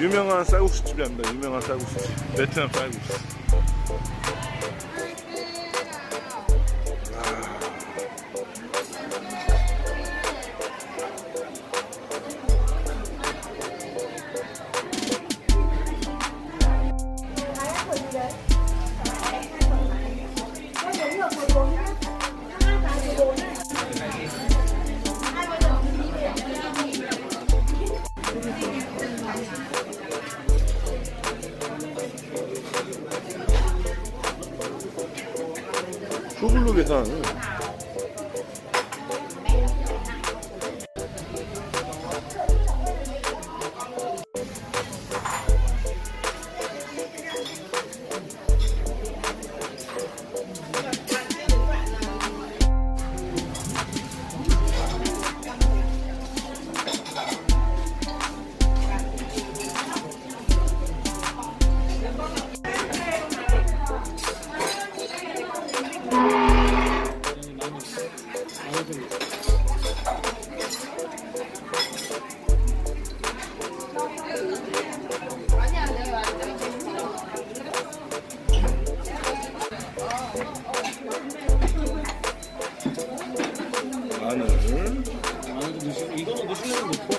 유명한 쌀국수 집이랍니다. 유명한 쌀국수 집. 베트남 쌀국수. 슈글로 계산. 마늘. 안에도 넣으시고 이거는 넣으시면 넣고